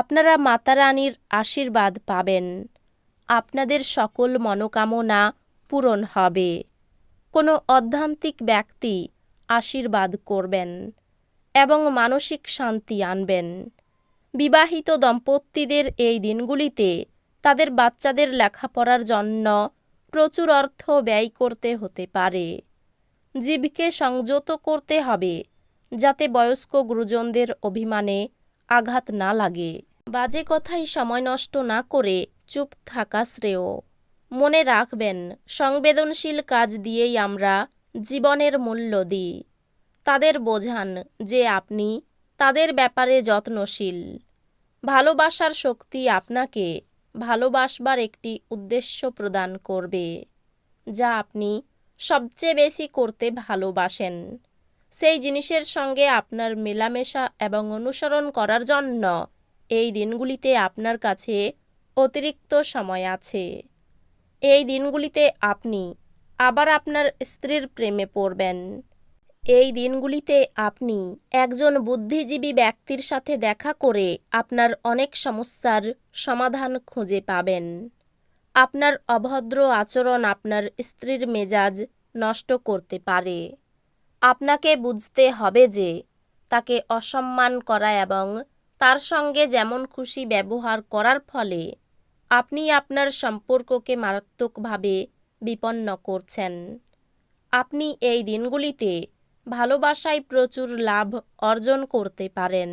আপনারা মাতা রানীর আশীর্বাদ পাবেন। আপনাদের সকল মনোকামনা পূরণ হবে। কোনো অধ্যান্তিক ব্যক্তি আশীর্বাদ করবেন এবং মানসিক শান্তি আনবেন। বিবাহিত দম্পতিদের এই দিনগুলিতে তাদের বাচ্চাদের লেখাপড়ার জন্য প্রচুর অর্থ ব্যয় করতে হতে পারে। জীবকে সংযত করতে হবে যাতে বয়স্ক গুরুজনদের অভিমানে আঘাত না লাগে। বাজে কথাই সময় নষ্ট না করে চুপ থাকা শ্রেয়। মনে রাখবেন, সংবেদনশীল কাজ দিয়েই আমরা জীবনের মূল্য দিই। তাদের বোঝান যে আপনি তাদের ব্যাপারে যত্নশীল। ভালোবাসার শক্তি আপনাকে ভালোবাসবার একটি উদ্দেশ্য প্রদান করবে, যা আপনি সবচেয়ে বেশি করতে ভালোবাসেন। সেই জিনিসের সঙ্গে আপনার মেলামেশা এবং অনুসরণ করার জন্য এই দিনগুলিতে আপনার কাছে অতিরিক্ত সময় আছে। এই দিনগুলিতে আপনি আবার আপনার স্ত্রীর প্রেমে পড়বেন। এই দিনগুলিতে আপনি একজন বুদ্ধিজীবী ব্যক্তির সাথে দেখা করে আপনার অনেক সমস্যার সমাধান খুঁজে পাবেন। আপনার অভদ্র আচরণ আপনার স্ত্রীর মেজাজ নষ্ট করতে পারে। আপনাকে বুঝতে হবে যে তাকে অসম্মান করা এবং তার সঙ্গে যেমন খুশি ব্যবহার করার ফলে আপনি আপনার সম্পর্ককে মারাত্মকভাবে বিপন্ন করছেন। আপনি এই দিনগুলিতে ভালোবাসায় প্রচুর লাভ অর্জন করতে পারেন।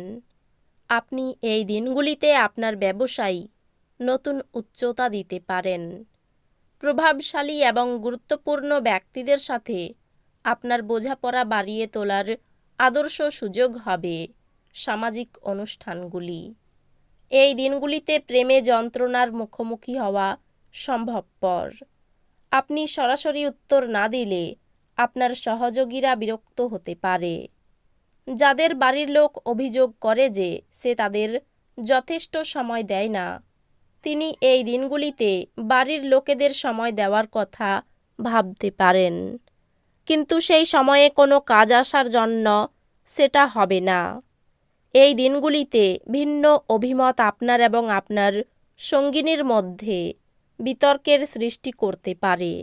আপনি এই দিনগুলিতে আপনার ব্যবসায় নতুন উচ্চতা দিতে পারেন। প্রভাবশালী এবং গুরুত্বপূর্ণ ব্যক্তিদের সাথে আপনার বোঝাপড়া বাড়িয়ে তোলার আদর্শ সুযোগ হবে সামাজিক অনুষ্ঠানগুলি। এই দিনগুলিতে প্রেমে যন্ত্রণার মুখোমুখি হওয়া সম্ভবপর। আপনি সরাসরি উত্তর না দিলে আপনার সহযোগীরা বিরক্ত হতে পারে। যাদের বাড়ির লোক অভিযোগ করে যে সে তাদের যথেষ্ট সময় দেয় না, তিনি এই দিনগুলিতে বাড়ির লোকেদের সময় দেওয়ার কথা ভাবতে পারেন। কিন্তু সেই সময়ে কোনো কাজ আসার জন্য সেটা হবে না। এই দিনগুলিতে ভিন্ন অভিমত আপনার এবং আপনার সঙ্গিনীর মধ্যে বিতর্কের সৃষ্টি করতে পারে।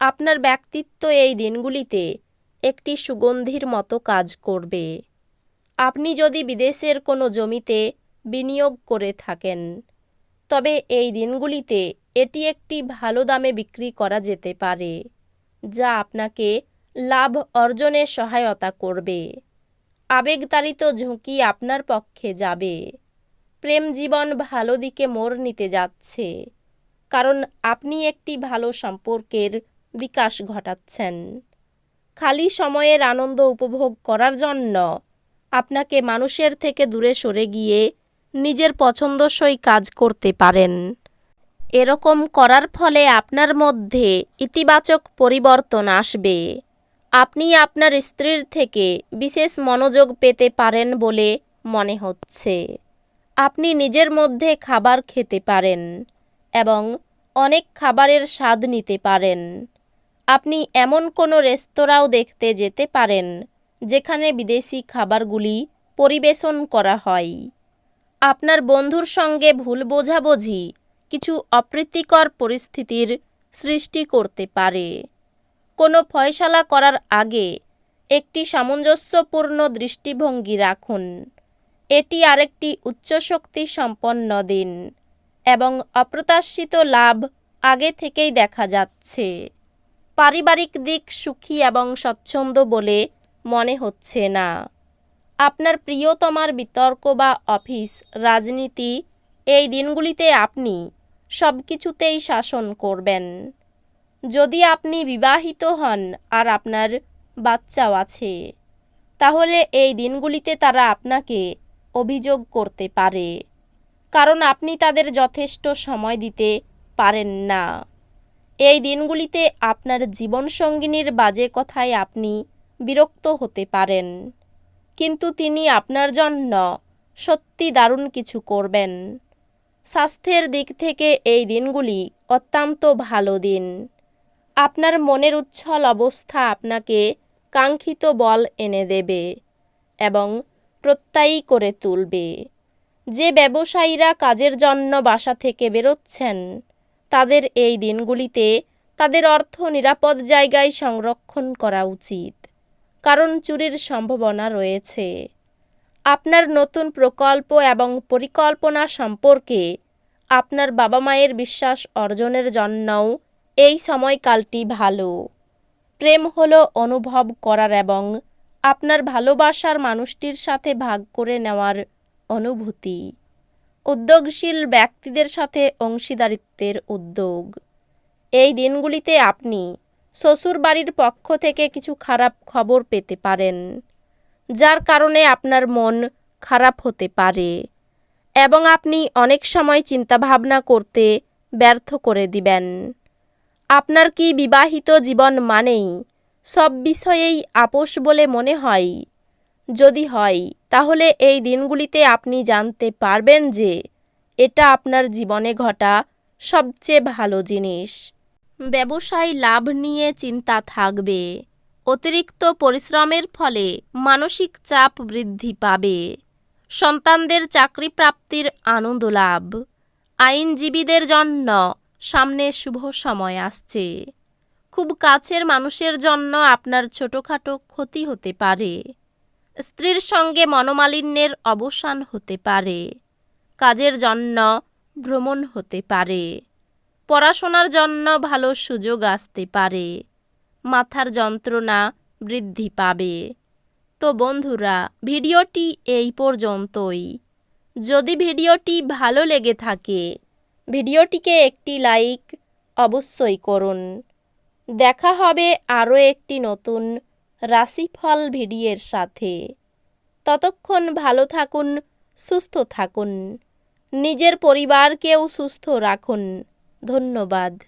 আপনার ব্যক্তিত্ব এই দিনগুলিতে একটি সুগন্ধির মতো কাজ করবে। আপনি যদি বিদেশের কোনো জমিতে বিনিয়োগ করে থাকেন, তবে এই দিনগুলিতে এটি একটি ভালো দামে বিক্রি করা যেতে পারে। যা আপনাকে লাভ অর্জনে সহায়তা করবে। আবেগতাড়িত ঝুঁকি আপনার পক্ষে যাবে। প্রেম জীবন ভালো দিকে মোড় নিতে যাচ্ছে, কারণ আপনি একটি ভালো সম্পর্কের বিকাশ ঘটাচ্ছেন। খালি সময়ের আনন্দ উপভোগ করার জন্য আপনাকে মানুষের থেকে দূরে সরে গিয়ে নিজের পছন্দসই কাজ করতে পারেন। এরকম করার ফলে আপনার মধ্যে ইতিবাচক পরিবর্তন আসবে। আপনি আপনার স্ত্রীর থেকে বিশেষ মনোযোগ পেতে পারেন বলে মনে হচ্ছে। আপনি নিজের মধ্যে খাবার খেতে পারেন এবং অনেক খাবারের স্বাদ নিতে পারেন। আপনি এমন কোনো রেস্তোরাঁও দেখতে যেতে পারেন যেখানে বিদেশি খাবারগুলি পরিবেশন করা হয়। আপনার বন্ধুর সঙ্গে ভুল বোঝাবুঝি অপ্রীতিকর পরিস্থিতির সৃষ্টি করতে পারে। কোনো ফয়সালা করার আগে একটি সামঞ্জস্যপূর্ণ দৃষ্টিভঙ্গি রাখুন। এটি আরেকটি উচ্চশক্তি সম্পন্ন দিন এবং অপ্রত্যাশিত লাভ আগে থেকেই দেখা যাচ্ছে। পারিবারিক দিক সুখী এবং স্বচ্ছন্দ বলে মনে হচ্ছে না। আপনার প্রিয়তমার বিতর্ক বা অফিস, রাজনীতি, এই দিনগুলিতে আপনি সব কিছুতেই শাসন করবেন। যদি আপনি বিবাহিত হন আর আপনার বাচ্চাও আছে, তাহলে এই দিনগুলিতে তারা আপনাকে অভিযোগ করতে পারে, কারণ আপনি তাদের যথেষ্ট সময় দিতে পারেন না। এই দিনগুলিতে আপনার জীবনসঙ্গিনীর বাজে কথায় আপনি বিরক্ত হতে পারেন, কিন্তু তিনি আপনার জন্য সত্যি দারুণ কিছু করবেন। স্বাস্থ্যের দিক থেকে এই দিনগুলি অত্যন্ত ভালো দিন। আপনার মনের উচ্ছল অবস্থা আপনাকে কাঙ্ক্ষিত বল এনে দেবে এবং প্রত্যয়ী করে তুলবে। যে ব্যবসায়ীরা কাজের জন্য বাসা থেকে বেরোচ্ছেন, তাদের এই দিনগুলিতে তাদের অর্থ নিরাপদ জায়গায় সংরক্ষণ করা উচিত। কারণ চুরির সম্ভাবনা রয়েছে। আপনার নতুন প্রকল্প এবং পরিকল্পনা সম্পর্কে আপনার বাবা মায়ের বিশ্বাস অর্জনের জন্যও এই সময়কালটি ভালো। প্রেম হলো অনুভব করার এবং আপনার ভালোবাসার মানুষটির সাথে ভাগ করে নেওয়ার অনুভূতি। উদ্যোগশীল ব্যক্তিদের সাথে অংশীদারিত্বের উদ্যোগ। এই দিনগুলিতে আপনি শ্বশুরবাড়ির পক্ষ থেকে কিছু খারাপ খবর পেতে পারেন। যার কারণে আপনার মন খারাপ হতে পারে এবং আপনি অনেক সময় চিন্তাভাবনা করতে ব্যর্থ করে দিবেন। আপনার কি বিবাহিত জীবন মানেই সব বিষয়েই আপোষ বলে মনে হয়? যদি হয়, তাহলে এই দিনগুলিতে আপনি জানতে পারবেন যে এটা আপনার জীবনে ঘটা সবচেয়ে ভালো জিনিস। ব্যবসায় লাভ নিয়ে চিন্তা থাকবে। অতিরিক্ত পরিশ্রমের ফলে মানসিক চাপ বৃদ্ধি পাবে। সন্তানদের চাকরি প্রাপ্তির আনন্দ লাভ। আইনজীবীদের জন্য সামনে শুভ সময় আসছে। খুব কাছের মানুষের জন্য আপনার ছোটোখাটো ক্ষতি হতে পারে। স্ত্রীর সঙ্গে মনোমালিন্যের অবসান হতে পারে। কাজের জন্য ভ্রমণ হতে পারে। পড়াশোনার জন্য ভালো সুযোগ আসতে পারে। মাথার যন্ত্রণা বৃদ্ধি পাবে। তো বন্ধুরা, ভিডিওটি এই পর্যন্তই। যদি ভিডিওটি ভালো লেগে থাকে, ভিডিওটিকে একটি লাইক অবশ্যই করুন। দেখা হবে আরও একটি নতুন রাশিফল ভিডিওর সাথে। ততক্ষণ ভালো থাকুন, সুস্থ থাকুন। নিজের পরিবারকেও সুস্থ রাখুন। ধন্যবাদ।